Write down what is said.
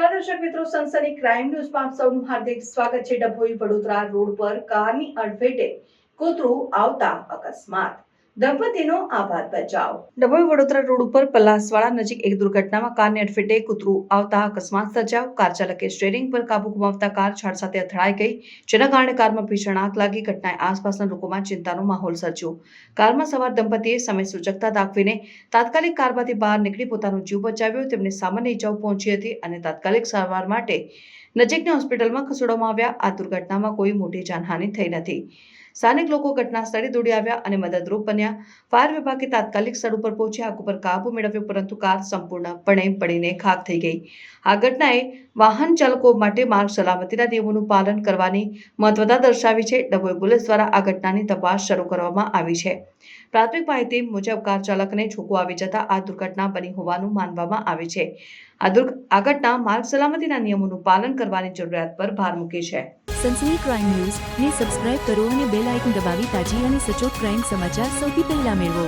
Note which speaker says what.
Speaker 1: દર્શક મિત્રો, સનસની ક્રાઇમ ન્યૂઝમાં આપ સૌનું હાર્દિક સ્વાગત છે. ડભોઈ વડોદરા રોડ પર કારની અડફેટે કૂતરું આવતા અકસ્માત. દંપતીનો આભાર બચાવ. ડભોઈ વડોદરા રોડ ઉપર પલાસવાડા નજીક એક દુર્ઘટનામાં કારને અડફેટે કૂતરું આવતા અકસ્માત સર્જાયો. કાર ચાલકે સ્ટેરિંગ પર કાબુ ગુમાવતા કાર છાડ સાથે અથડાઈ ગઈ, જેના કારણે કારમાં ભીષણ આગ લાગી, ઘટનાએ આસપાસના લોકોમાં ચિંતાનો માહોલ સર્જ્યો. કારમાં સવાર દંપતીએ સમય સૂચકતા દાખવીને તાત્કાલિક કારમાંથી બહાર નીકળી પોતાનો જીવ બચાવ્યો. તેમને સામાન્ય ઈજાઓ પહોંચી હતી અને તાત્કાલિક સારવાર માટે નજીકની હોસ્પિટલમાં ખસેડવામાં આવ્યા. આ દુર્ઘટનામાં કોઈ મોટી જાનહાનિ થઈ નથી. સ્થાનિક લોકો ઘટના સ્થળે દોડી આવ્યા અને મદદરૂપ બન્યા. ફાયર વિભાગે તાત્કાલિક સ્થળ ઉપર પહોંચી આગ ઉપર કાબુ મેળવ્યો, પરંતુ કાર સંપૂર્ણપણે પડીને ખાક થઈ ગઈ. આ ઘટનાએ વાહન ચાલકો માટે માર્ગ સલામતીના નિયમોનું પાલન કરવાની મહત્વતા દર્શાવી છે. ડભોઈ પોલીસ દ્વારા આ ઘટનાની તપાસ શરૂ કરવામાં આવી છે. પ્રાથમિક માહિતી મુજબ કાર ચાલકને છોકો આવી જતા આ દુર્ઘટના બની હોવાનું માનવામાં આવે છે. આ દુર્ઘ, આ ઘટના માર્ગ સલામતીના નિયમોનું પાલન કરવાની જરૂરિયાત પર ભાર મૂકે છે.
Speaker 2: સનસની ક્રાઇમ ન્યૂઝ ને સબસ્ક્રાઇબ કરો અને બેલ આઇકન દબાવી તાજી અને સચોટ ક્રાઇમ સમાચાર સૌથી પહેલા મેળવો.